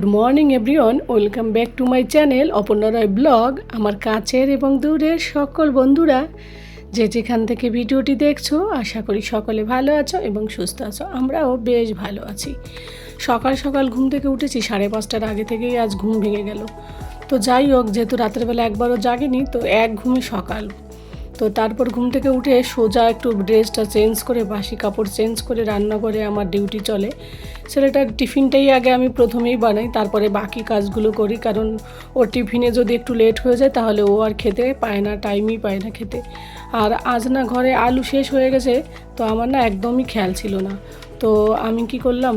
Morning everyone welcome back to my channel Aparna Roy blog আমার কাছের এবং দূরের সকল বন্ধুরা যে যেখান থেকে ভিডিওটি দেখছ, আশা করি সকলে ভালো আছো এবং সুস্থ আছো। আমরাও বেশ ভালো আছি। সকাল সকাল ঘুম থেকে উঠেছি, সাড়ে পাঁচটার আগে থেকেই আজ ঘুম ভেঙে গেল। তো যাই হোক, যেহেতু রাতের বেলা একবারও জাগিনি, তো এক ঘুমে সকাল। তো তারপর ঘুম থেকে উঠে সোজা একটু ড্রেসটা চেঞ্জ করে, বাসি কাপড় চেঞ্জ করে রান্নাঘরে আমার ডিউটি চলে। ছেলেটার টিফিনটাই আগে আমি প্রথমেই বানাই, তারপরে বাকি কাজগুলো করি, কারণ ওর টিফিনে যদি একটু লেট হয়ে যায় তাহলে ও আর খেতে পায় না, টাইমই পায় না খেতে। আর আজ না ঘরে আলু শেষ হয়ে গেছে, তো আমার না একদমই খেয়াল ছিল না। তো আমি কি করলাম,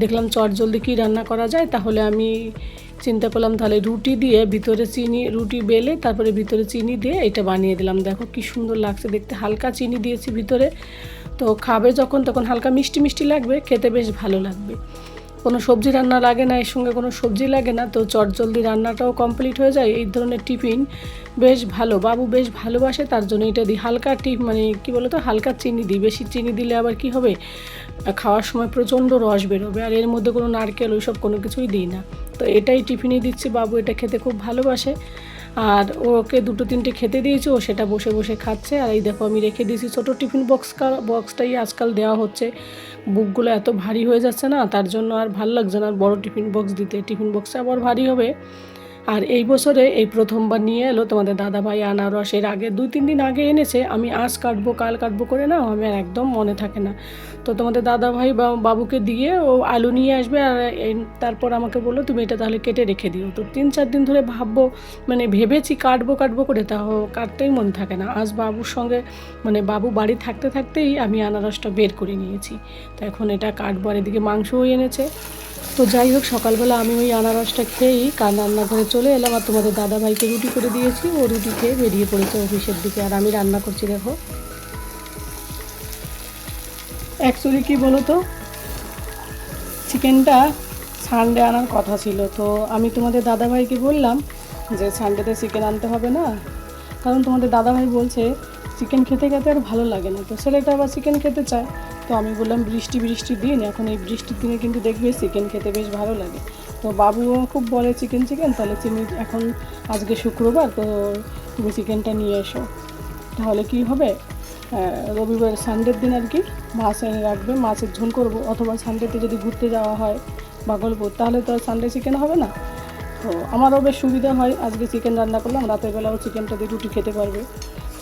দেখলাম চট জলদি কী রান্না করা যায়, তাহলে আমি চিন্তা করলাম তাহলে রুটি দিয়ে ভিতরে চিনি, রুটি বেলে তারপরে ভিতরে চিনি দিয়ে এটা বানিয়ে দিলাম। দেখো কি সুন্দর লাগছে, দেখতে হালকা চিনি দিয়েছি ভিতরে। তো খাবে যখন, তখন হালকা মিষ্টি মিষ্টি লাগবে, খেতে বেশ ভালো লাগবে। কোনো সবজি রান্না লাগে না, এর সঙ্গে কোনো সবজি লাগে না, তো চটজলদি রান্নাটাও কমপ্লিট হয়ে যায়। এই ধরনের টিফিন বেশ ভালো, বাবু বেশ ভালোবাসে, তার জন্য এটা দিই। হালকা টিপ মানে কি বলতো, হালকা চিনি দিই। বেশি চিনি দিলে আবার কি হবে? খাওয়ার সময় প্রচণ্ড রস বেরোবে, আর এর মধ্যে কোনো নারকেল, ওইসব কোনো কিছুই দিই না। তো এটাই টিফিনে দিচ্ছি বাবু, এটা খেতে খুব ভালোবাসে। আর ওকে দুটো তিনটে খেতে দিয়েছি, ও সেটা বসে বসে খাচ্ছে। আর এই দেখো আমি রেখে দিয়েছি ছোটো টিফিন বক্স বক্সটাই আজকাল দেওয়া হচ্ছে। বুকগুলো এত ভারী হয়ে যাচ্ছে না, তার জন্য আর ভালো লাগছে না বড় টিফিন বক্স দিতে। টিফিন বক্সে আবার ভারী হবে। আর এই বছরে এই প্রথমবার নিয়ে এলো তোমাদের দাদাভাই আনারস। এর আগে দুই, তিন দিন আগে এনেছে। আমি আজ কাটবো, কাল কাটবো করে না আমি আর একদম মনে থাকে না। তো তোমাদের দাদাভাই বা বাবুকে দিয়ে ও আলু নিয়ে আসবে আর তারপর আমাকে বলল, তুমি এটা তাহলে কেটে রেখে দিও। তো তিন, চার দিন ধরে ভাববো মানে ভেবেছি কাটবো কাটবো করে, তাও কাটতেই মন থাকে না। আজ বাবুর সঙ্গে মানে বাবু বাড়ি থাকতে থাকতেই আমি আনারসটা বের করে নিয়েছি। তো এখন এটা কাটবো আর এদিকে মাংসও এনেছে। তো যাই হোক, সকালবেলা আমি ওই আনারসটা খেয়েই কার রান্নাঘরে চলে এলাম আর তোমাদের দাদা ভাইকে রুটি করে দিয়েছি। ও রুটি খেয়ে বেরিয়ে পড়েছে অফিসের দিকে আর আমি রান্না করছি, দেখো। অ্যাকচুয়ালি কী বলো তো চিকেনটা সানডে আনার কথা ছিল। তো আমি তোমাদের দাদাভাইকে বললাম যে, সানডেতে চিকেন আনতে হবে না। কারণ তোমাদের দাদাভাই বলছে চিকেন খেতে খেতে আর ভালো লাগে না। তো ছেলেটা আবার চিকেন খেতে চায়। তো আমি বললাম, বৃষ্টি বৃষ্টির দিন। এখন এই বৃষ্টির দিনে কিন্তু দেখবে চিকেন খেতে বেশ ভালো লাগে। তো বাবুও খুব বলে চিকেন চিকেন তাহলে তুমি এখন, আজকে শুক্রবার, তো তুমি চিকেনটা নিয়ে এসো। তাহলে কি হবে? রবিবার সানডের দিন আর কি মাছ এনে রাখবে। মাছের ঝোল করব। অথবা সানডেতে যদি ঘুরতে যাওয়া হয় বাগলপুর তাহলে তো সানডে চিকেন হবে না। তো আমারও বেশ সুবিধা হয়। আজকে চিকেন রান্না করলাম। রাতের বেলাও চিকেনটা দিয়ে রুটি খেতে পারবে।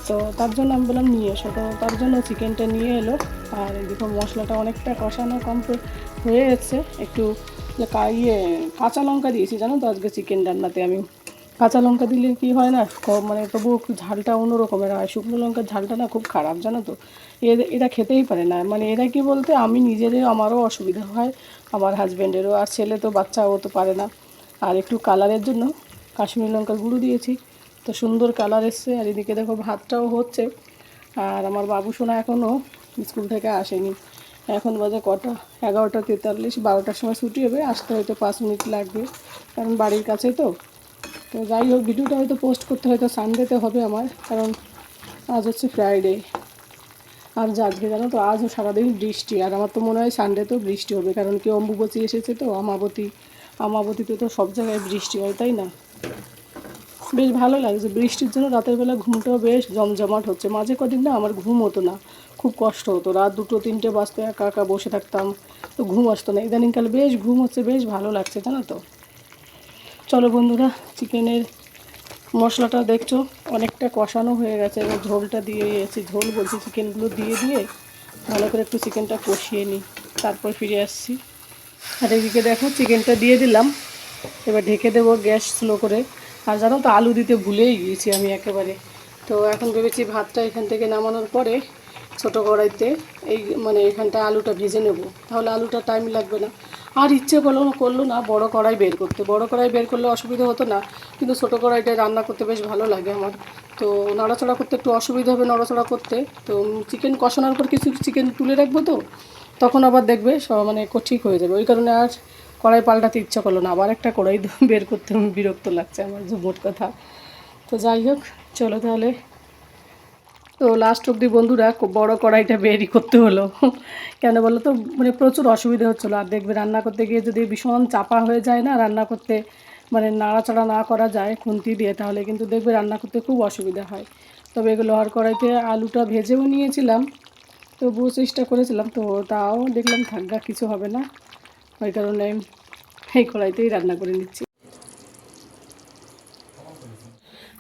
তো তার জন্য আমি বললাম, নিয়ে এসো। তো তার জন্য চিকেনটা নিয়ে এলো। আর দেখো, মশলাটা অনেকটা কষানো কমপ্লিট হয়ে এসছে একটু ইয়ে কাঁচা লঙ্কা দিয়েছি, জানো তো? আজকে চিকেন রান্নাতে আমি। কাঁচা লঙ্কা দিলে কি হয় না মানে তবু ঝালটা অন্য রকমের হয় শুকনো লঙ্কার ঝালটা না খুব খারাপ, জানো তো? এরা খেতেই পারে না। মানে এরা কি বলতে, আমি নিজেরও, আমারও অসুবিধা হয়। আমার হাজব্যান্ডেরও আর ছেলে তো, বাচ্চা তো পারে না। আর একটু কালারের জন্য কাশ্মীরি লঙ্কার গুঁড়ো দিয়েছি। তো সুন্দর কালার এসছে, আর এদিকে দেখো ভাতটাও হচ্ছে। আর আমার বাবু সোনা এখনও স্কুল থেকে আসেনি। এখন বাজে কটা? এগারোটা তেতাল্লিশ, বারোটার সময় ছুটি হবে, আসতে হয়তো পাঁচ মিনিট লাগবে। কারণ বাড়ির কাছে তো। তো যাই হোক, ভিডিওটা হয়তো পোস্ট করতে হয়তো সানডেতে হবে আমার, কারণ আজ হচ্ছে ফ্রাইডে আর আজকে জানো তো, আজও সারাদিন বৃষ্টি, আর আমার তো মনে হয় সানডেতেও বৃষ্টি হবে, কারণ কি অম্বুবতী এসেছে তো আমাবতী আমাবতীতে তো সব জায়গায় বৃষ্টি হয়, তাই না? বেশ ভালো লাগছে বৃষ্টির জন্য রাতের বেলা ঘুমটাও বেশ জমজমাট হচ্ছে। মাঝে কদিন না আমার ঘুম হতো না, খুব কষ্ট হতো। রাত দুটো, তিনটে বাজতে একা একা বসে থাকতাম, তো ঘুম আসতো না। ইদানিংকালে বেশ ঘুম হচ্ছে, বেশ ভালো লাগছে, জানো তো। চলো বন্ধুরা, চিকেনের মশলাটা দেখছ? অনেকটা কষানো হয়ে গেছে। এবার ঝোলটা দিয়ে এসেছি ঝোল বলছি চিকেনগুলো দিয়ে দিয়ে ভালো করে একটু চিকেনটা কষিয়ে নিই। তারপর ফিরে আসছি। আর এদিকে দেখো, চিকেনটা দিয়ে দিলাম। এবার ঢেকে দেবো গ্যাস স্লো করে। আর জানো তো আলু দিতে ভুলেই গিয়েছি আমি একেবারে। তো এখন ভেবেছি ভাতটা এখান থেকে নামানোর পরে ছোটো কড়াইতে এই মানে এখানটা আলুটা ভেজে নেব। তাহলে আলুটা টাইম লাগবে না। আর ইচ্ছে করল করল না, বড় কড়াই বের করতে। বড় কড়াই বের করলে অসুবিধা হতো না, কিন্তু ছোটো কড়াইটায় রান্না করতে বেশ ভালো লাগে আমার। তো নড়াচড়া করতে একটু অসুবিধা হবে নড়াচড়া করতে। তো চিকেন কষানোর পর কিছু চিকেন তুলে রাখব তো, তখন আবার দেখবে সব মানে ঠিক হয়ে যাবে। ওই কারণে আর কড়াই পাল্টাতে ইচ্ছা করল না, আবার একটা কড়াই বের করতে বিরক্ত লাগছে আমার, যে মোট কথা। তো যাই হোক, চলো তাহলে। তো লাস্ট অবধি বন্ধুরা, খুব বড় কড়াইটা বেরি করতে হলো। কেন বলো তো? মানে প্রচুর অসুবিধা হচ্ছিল। আর দেখবে রান্না করতে গিয়ে যদি ভীষণ চাপা হয়ে যায় না, রান্না করতে মানে নাড়াচাড়া না করা যায় খুন্তি দিয়ে, তাহলে কিন্তু দেখবে রান্না করতে খুব অসুবিধা হয়। তবে এগুলো আর কড়াইতে আলুটা ভেজেও নিয়েছিলাম। তো তবুও চেষ্টা করেছিলাম, তো তাও দেখলাম থাকগা কিছু হবে না। ওই কারণে এই কড়াইতেই রান্না করে নিচ্ছি।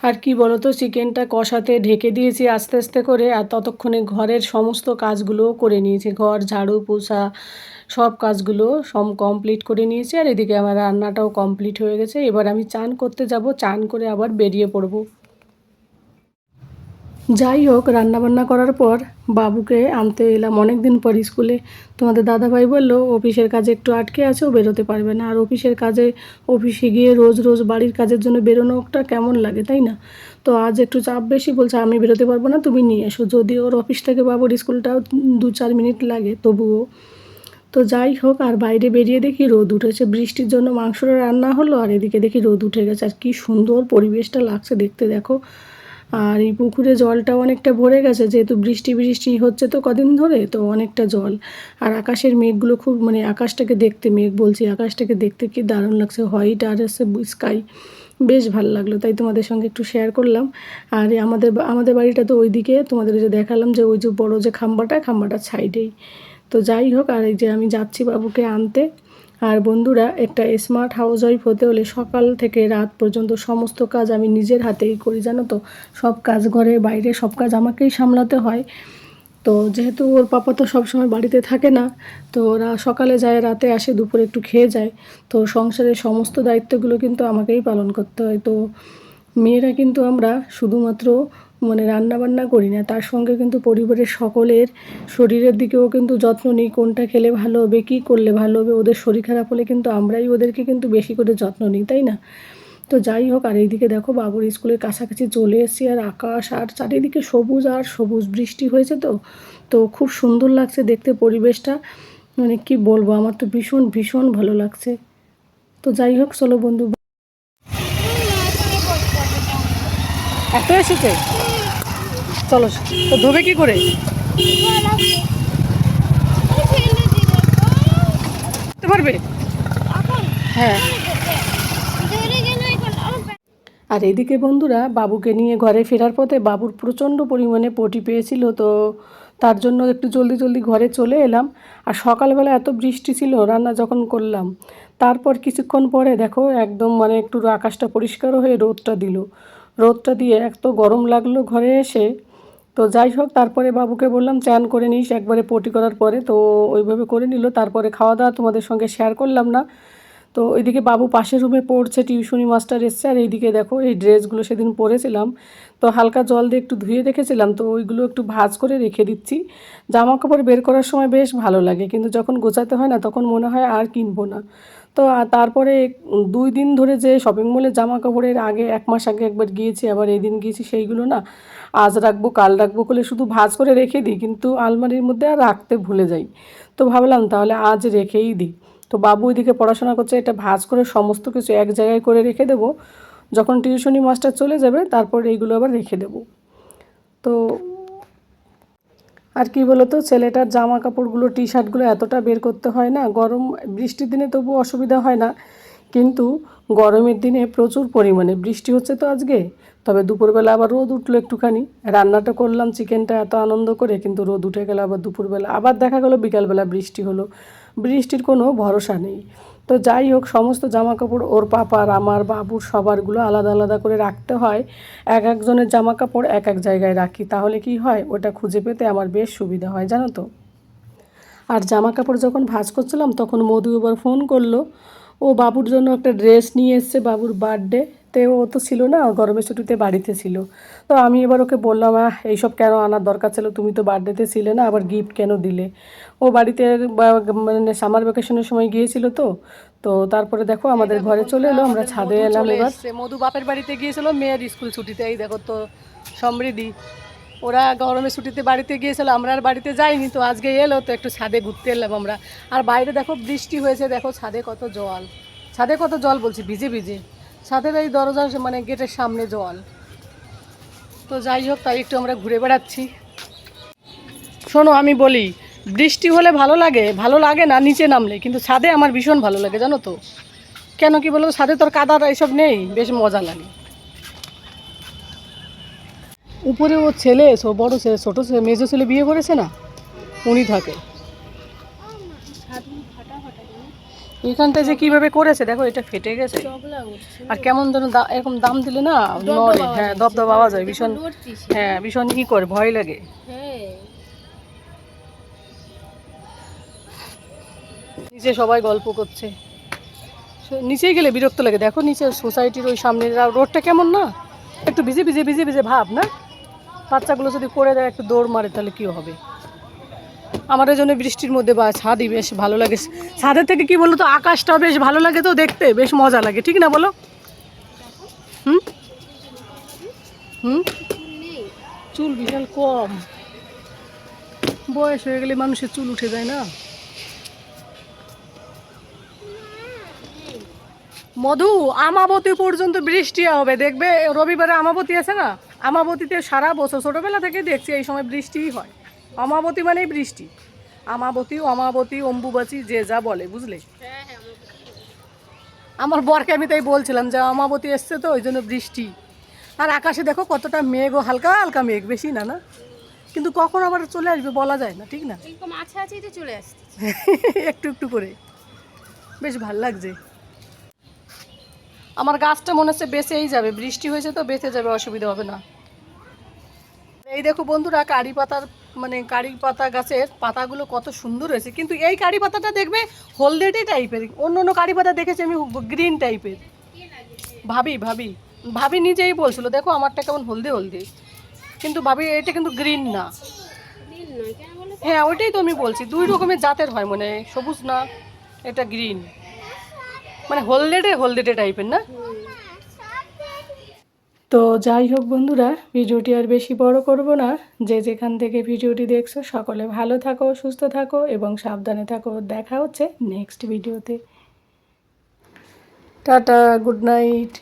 আর কি বলো তো চিকেনটা কষাতে ঢেকে দিয়েছি আস্তে আস্তে করে, আর ততক্ষণে ঘরের সমস্ত কাজগুলোও করে নিয়েছি। ঘর, ঝাড়ু, পোছা সব কাজগুলো সব কমপ্লিট করে নিয়েছি, আর এদিকে আমার রান্নাটাও কমপ্লিট হয়ে গেছে। এবার আমি চান করতে যাব, চান করে আবার বেরিয়ে পড়ব। যাই হোক, রান্নাবান্না করার পর বাবুকে আনতে এলাম। অনেক দিন পর স্কুলে। তোমাদের দাদাভাই বলল, অফিসের কাজে একটু আটকে আছে ও বেরোতে পারবে না। আর অফিসের কাজে, অফিসে গিয়ে রোজ রোজ বাড়ির কাজের জন্য বেরোনোটা কেমন লাগে, তাই না? তো আজ একটু চাপ বেশি, বলছে, আমি বেরোতে পারব না, তুমি নিয়ে এসো। যদি ওর অফিস থেকে বাবুর স্কুলটাও দু চার মিনিট লাগে, তবুও। তো যাই হোক, আর বাইরে বেরিয়ে দেখি রোদ উঠেছে। বৃষ্টির জন্য মাংসটা রান্না হলো, আর এদিকে দেখি রোদ উঠে গেছে। আর কি সুন্দর পরিবেশটা লাগছে দেখতে, দেখো। আর এই পুকুরে জলটাও অনেকটা ভরে গেছে, যেহেতু বৃষ্টি বৃষ্টি হচ্ছে তো কদিন ধরে, তো অনেকটা জল। আর আকাশের মেঘগুলো খুব মানে আকাশটাকে দেখতে মেঘ বলছি, আকাশটাকে দেখতে কি দারুণ লাগছে, হোয়াইট আর এসে স্কাই। বেশ ভালো লাগল, তাই তোমাদের সঙ্গে একটু শেয়ার করলাম। আর আমাদের আমাদের বাড়িটা তো ওইদিকে, তোমাদের যে দেখালাম যে ওই যে বড় যে খাম্বাটা, খাম্বাটার সাইডেই তো যাই হোক, আর এই যে আমি যাচ্ছি বাবুকে আনতে। আর বন্ধুরা, একটা স্মার্ট হাউস ওয়াইফ হতে হলে সকাল থেকে রাত পর্যন্ত সমস্ত কাজ আমি নিজের হাতেই করি, জানো তো? সব কাজ ঘরে, বাইরে সব কাজ আমাকেই সামলাতে হয়। তো যেহেতু ওর পাপা তো সবসময় বাড়িতে থাকে না, তো ওরা সকালে যায়, রাতে আসে, দুপুরে একটু খেয়ে যায়। তো সংসারের সমস্ত দায়িত্বগুলো কিন্তু আমাকেই পালন করতে হয়। তো মেয়েরা কিন্তু আমরা শুধুমাত্র মানে রান্না বান্না করি না। তার সঙ্গে কিন্তু পরিবারের সকলের শরীরের দিকেও কিন্তু যত্ন নিই, কোনটা খেলে ভালো হবে, কী করলে ভালো হবে, ওদের শরীর খারাপ হলে কিন্তু আমরাই ওদেরকে কিন্তু বেশি করে যত্ন নিই, তাই না? তো যাই হোক, আর এইদিকে দেখো বাবুর স্কুলের কাছাকাছি চলে এসেছি, আর আকাশ আর চারিদিকে সবুজ আর সবুজ বৃষ্টি হয়েছে তো তো খুব সুন্দর লাগছে দেখতে পরিবেশটা। মানে কি বলব, আমার তো ভীষণ ভীষণ ভালো লাগছে। তো যাই হোক, চলো বন্ধু। এত এসেছে? চলো, তো ধোবে কি করে? পারবে? হ্যাঁ। আর এদিকে বন্ধুরা, বাবুকে নিয়ে ঘরে ফেরার পথে বাবুর প্রচণ্ড পরিমাণে পটি পেয়েছিল, তো তার জন্য একটু জলদি জলদি ঘরে চলে এলাম। আর সকালবেলা এত বৃষ্টি ছিল, রান্না যখন করলাম, তারপর কিছুক্ষণ পরে দেখো একদম মানে একটু আকাশটা পরিষ্কার হয়ে রোদটা দিল। রোদটা দিয়ে এত গরম লাগল ঘরে এসে তো যাই হোক, তারপরে বাবুকে বললাম, চান করে নিস, একবারে পটি করার পরে। তো ওইভাবে করে নিল। তারপরে খাওয়া দাওয়া তোমাদের সঙ্গে শেয়ার করলাম না। তো ওইদিকে বাবু পাশের রুমে পড়ছে টিউশনি মাস্টার এসছে। আর এইদিকে দেখো, এই ড্রেসগুলো সেদিন পরেছিলাম। তো হালকা জল দিয়ে একটু ধুয়ে রেখেছিলাম। তো ওইগুলো একটু ভাজ করে রেখে দিচ্ছি। জামা কাপড় বের করার সময় বেশ ভালো লাগে। কিন্তু যখন গোছাতে হয় না, তখন মনে হয় আর কিনবো না। তো তারপরে দুই দিন ধরে যে শপিং মলে জামা কাপড়ের আগে, এক মাস আগে একবার গিয়েছি, আবার এই দিন গিয়েছি সেইগুলো না, আজ রাখব, কাল রাখব করে শুধু ভাজ করে রেখে দিই, কিন্তু আলমারির মধ্যে আর রাখতে ভুলে যাই। তো ভাবলাম তাহলে আজ রেখেই দিই। তো বাবু ওইদিকে পড়াশোনা করছে, এটা ভাজ করে সমস্ত কিছু এক জায়গায় করে রেখে দেবো। যখন টিউশনি মাস্টার চলে যাবে, তারপর এইগুলো আবার রেখে দেবো। তো আর কি বলতো, ছেলেটার জামা কাপড়গুলো টি শার্টগুলো এতটা বের করতে হয় না, গরম, বৃষ্টির দিনে তবু অসুবিধা হয় না। কিন্তু গরমের দিনে প্রচুর পরিমাণে বৃষ্টি হচ্ছে তো আজকে, তবে দুপুরবেলা আবার রোদ উঠল একটুখানি। রান্নাটা করলাম, চিকেনটা এত আনন্দ করে, কিন্তু রোদ উঠে গেল আবার দুপুরবেলা। আবার দেখা গেলো, বিকালবেলা বৃষ্টি হলো। বৃষ্টির কোনো ভরসা নেই। তো যাই হোক, সমস্ত জামা কাপড় ওর পাপার, আমার বাবুর, সবারগুলো আলাদা আলাদা করে রাখতে হয়। এক একজনের জামা কাপড় এক এক জায়গায় রাখি, তাহলে কি হয়? ওটা খুঁজে পেতে আমার বেশ সুবিধা হয়, জানো তো। আর জামা কাপড় যখন ভাঁজ করছিলাম, তখন মধু এবার ফোন করল। ও বাবুর জন্য একটা ড্রেস নিয়ে এসছে, বাবুর বার্থডে। ও তো ছিল না গরমের ছুটিতে বাড়িতে ছিল। তো আমি এবার ওকে বললাম এইসব কেন আনার দরকার ছিল? তুমি তো বার্থডেতে ছিলে না আবার গিফট কেন দিলে? ও বাড়িতে মানে সামার ভ্যাকেশনের সময় গিয়েছিল তো। তো তারপরে দেখো আমাদের ঘরে চলে এলো আমরা ছাদে এলাম এবার। মধু বাপের বাড়িতে গিয়েছিল মেয়ের স্কুল ছুটিতে। এই দেখো তো সমৃদ্ধি। ওরা গরমের ছুটিতে বাড়িতে গিয়েছিল আমরা আর বাড়িতে যাইনি তো আজকে এলো তো একটু ছাদে ঘুরতে এলাম আমরা। আর বাইরে দেখো বৃষ্টি হয়েছে দেখো ছাদে কত জল। ছাদে কত জল বলছি ভিজে ভিজে। ছাদের এই দরজার মানে গেটের সামনে জল। তো যাই হোক, তাই একটু আমরা ঘুরে বেড়াচ্ছি। শোনো, আমি বলি, বৃষ্টি হলে ভালো লাগে ভালো লাগে না নিচে নামলে, কিন্তু ছাদে আমার ভীষণ ভালো লাগে, জানো তো। কেন কি বলো ছাদে তোর কাদার এইসব নেই, বেশ মজা লাগে। উপরে ও ছেলে বড় ছেলে, ছোটো ছেলে, মেজো ছেলে বিয়ে করেছে না? উনি থাকে। এখানটা যে কীভাবে করেছে দেখো এটা ফেটে গেছে। আর কেমন যেন এরকম দাম দিলে না নয় হ্যাঁ দবদব আওয়াজ হয় ভীষণ হ্যাঁ ভীষণ ই করে ভয় লাগে। নিচে সবাই গল্প করছে। নিচেই গেলে বিরক্ত লাগে। দেখো নিচে সোসাইটির ওই সামনে রোডটা কেমন না? একটু ভিজে ভিজে ভিজে ভিজে ভাব না? বাচ্চাগুলো যদি করে দেয় একটু দৌড় মারে তাহলে কী হবে? এই জন্য বৃষ্টির মধ্যে বা ছাদই বেশ ভালো লাগে। ছাদের থেকে কি বলো তো আকাশটা বেশ ভালো লাগে তো দেখতে, বেশ মজা লাগে, ঠিক না বলো? হুম? হুম? চুল বিশাল কম। বয়স হয়ে গেলে মানুষের চুল উঠে যায় না? মধু, আমাবতী পর্যন্ত বৃষ্টি হবে, দেখবে রবিবারে আমাবতী আছে না? আমাবতীতে সারা বছর ছোটবেলা থেকে দেখছি এই সময় বৃষ্টিই হয়। আমাবতী মানেই বৃষ্টি। আমাবতী অমাবতী অম্বুবাচী যে যা বলে বুঝলে? আমার বরকে আমি তাই বলছিলাম যে অমাবতী এসছে তো ওই জন্য বৃষ্টি। আর আকাশে দেখো কতটা মেঘ ও হালকা হালকা মেঘ বেশি না না? কিন্তু কখন আবার চলে আসবে বলা যায় না ঠিক না? চলে আসছে। একটু একটু করে। বেশ ভালো লাগছে। আমার গাছটা মনে হচ্ছে বেঁচেই যাবে বৃষ্টি হয়েছে তো বেঁচে যাবে অসুবিধা হবে না। এই দেখো বন্ধুরা কারি পাতার মানে কারি পাতা গাছের পাতাগুলো কত সুন্দর হয়েছে। কিন্তু এই কারি পাতাটা দেখবে হলদেটে টাইপের। অন্য অন্য কারি পাতা দেখেছি আমি গ্রিন টাইপের। ভাবি ভাবি ভাবি নিজেই বলছিল দেখো আমারটা কেমন হলদে হলদে। কিন্তু ভাবি এটা কিন্তু গ্রিন না। হ্যাঁ ওইটাই তো আমি বলছি দুই রকমের জাতের হয় মানে সবুজ না এটা গ্রিন। মানে হলদেটে হলদেটে টাইপের না? তো যাই হোক বন্ধুরা, ভিডিওটি আর বেশি বড় করব না। যে যেখান থেকে ভিডিওটি দেখছ, সকলে ভালো থাকো, সুস্থ থাকো এবং সাবধানে থাকো। দেখা হচ্ছে নেক্সট ভিডিওতে টাটা গুড নাইট